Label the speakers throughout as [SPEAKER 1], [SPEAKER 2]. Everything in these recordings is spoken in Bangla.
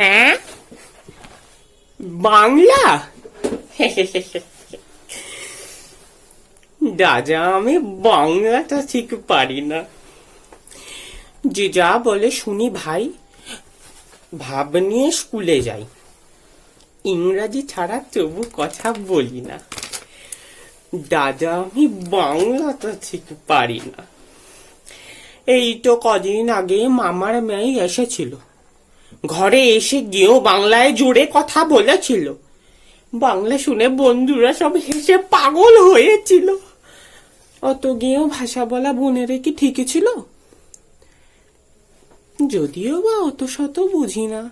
[SPEAKER 1] হ্যাঁ? বাংলা? দাদা আমি বাংলাটা ঠিক পারি না। যে যা বলে শুনি ভাই, ভাব নিয়ে স্কুলে যাই। ইংরাজি ছাড়া তবু কথা বলি না। দাদা আমি বাংলাটা ঠিক পারি না। এই তো কদিন আগে মামার মেয়ে এসেছিল। ঘরে এসে গিয়েও বাংলায় জোরে কথা বলেছিল। বাংলা শুনে বন্ধুরা সব হেসে পাগল হয়েছিল। অত গিয়েও ভাষা বলা বোনেরে কি ঠিকই ছিল? যদিও বা অত শত বুঝি না।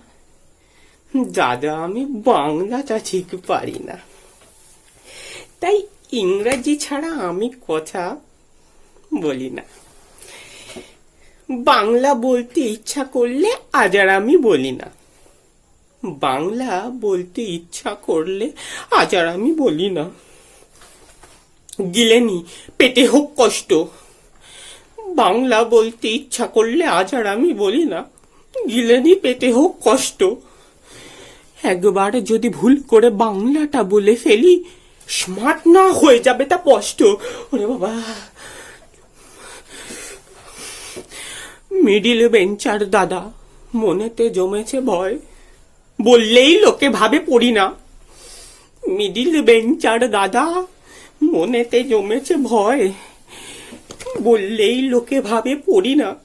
[SPEAKER 1] দাদা, আমি বাংলাটা ঠিক পারি না। তাই ইংরাজি ছাড়া আমি কথা বলি না। বাংলা বলতে ইচ্ছা করলে আজ আর আমি বলি না। বাংলা বলতে ইচ্ছা করলে আজ আর আমি বলি না। গিলেনি, পেটে হোক কষ্ট। বাংলা বলতে ইচ্ছা করলে আজ আর আমি বলি না। গিলেনি, পেটে হোক কষ্ট। একবার যদি ভুল করে বাংলাটা বলে ফেলি, স্মার্ট না হয়ে যাবে তা কষ্ট ওরে বাবা! মিডিল বেঞ্চার দাদা, মনেতে জমেছে ভয়। বললেই লোকে ভাবে পড়ি না। মিডিল বেঞ্চার দাদা, মনেতে জমেছে ভয়। বললেই লোকে ভাবে পড়ি না।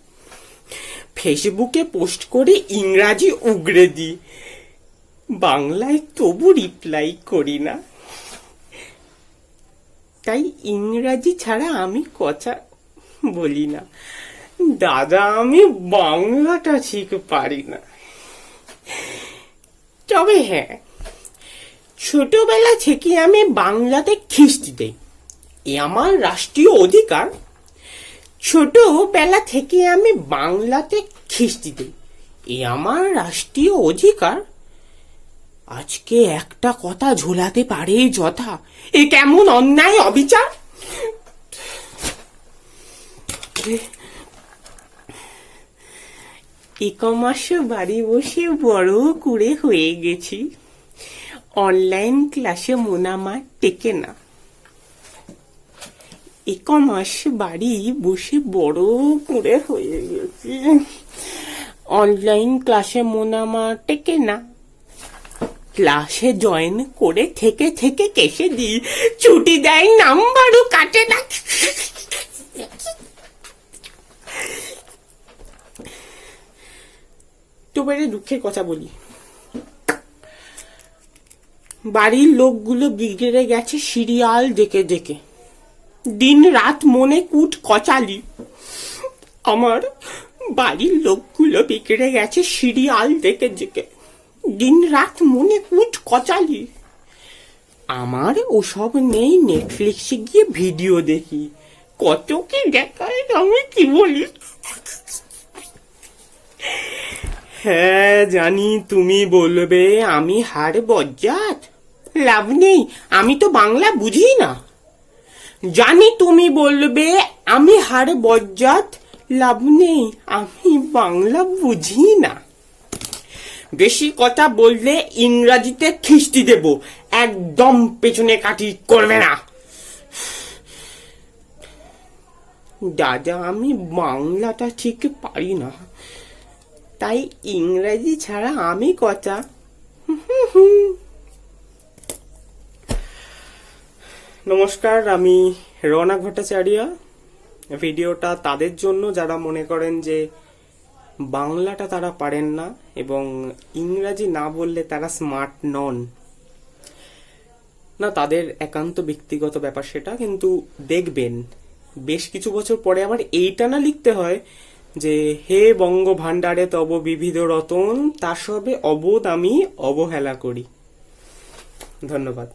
[SPEAKER 1] ফেসবুকে পোস্ট করে ইংরাজি উগড়ে দিই বাংলায় তবু রিপ্লাই করি না। তাই ইংরাজি ছাড়া আমি কথা বলি না। দাদা, আমি বাংলাটা ঠিক পারি না। তবে হ্যাঁ ছোটবেলা থেকে আমি বাংলাতে খিস্তি দেই। এ আমার রাষ্ট্রীয় অধিকার। ছোটবেলা থেকে আমি বাংলাতে খিস্তি দিই। এ আমার রাষ্ট্রীয় অধিকার। আজকে একটা কথা ঝোলাতে পারে যথা। এ কেমন অন্যায় অবিচার? ইকমাস বাড়ি বসে বড় করে হয়ে গেছি। অনলাইন ক্লাসে মোনামা টেকে না। ইকমাস বাড়ি বসে বড় করে হয়ে গেছি। অনলাইন ক্লাসে মোনামা টেকে না। ক্লাসে জয়েন করে থেকে থেকে কেসে দিই। ছুটি দেয়, নাম্বারও কাটে না। তোবারে দুঃখের কথা বলি। বাড়ির লোকগুলো বিগড়ে গেছে সিরিয়াল দেখে দেখে দিন রাত মনে কুট কচালি। আমার বাড়ির লোকগুলো বিগড়ে গেছে সিরিয়াল দেখে দেখে দিন রাত মনে কুট কচালি। আমার ওসব নেই নেটফ্লিক্সে গিয়ে ভিডিও দেখি। কত কি দেখায় আমি কি বলি? হ্যাঁ জানি তুমি বলবে, আমি হার বজ্জাত। লাভ নেই, আমি তো বাংলা বুঝি না। জানি তুমি বলবে, আমি হার বজ্জাত, লাভ নেই, আমি বাংলা বুঝি না। বেশি কথা বললে ইংরাজিতে খিস্তি দেব, একদম পেছনে কাটি করবে না। দাদা, আমি বাংলাটা ঠিক পারি না। তাই ইংরেজি ছাড়া আমি কথা। নমস্কার, আমি রনা ভট্টাচার্য। ভিডিওটা তাদের জন্য যারা মনে করেন যে বাংলাটা তারা পারেন না এবং ইংরাজি না বললে তারা স্মার্ট নন। না, তাদের একান্ত ব্যক্তিগত ব্যাপার সেটা, কিন্তু দেখবেন, বেশ কিছু বছর পরে আবার এইটা না লিখতে হয় যে হে বঙ্গ ভাণ্ডারে তব বিবিধ রতন তা সবে অবোধ আমি অবহেলা করি। ধন্যবাদ।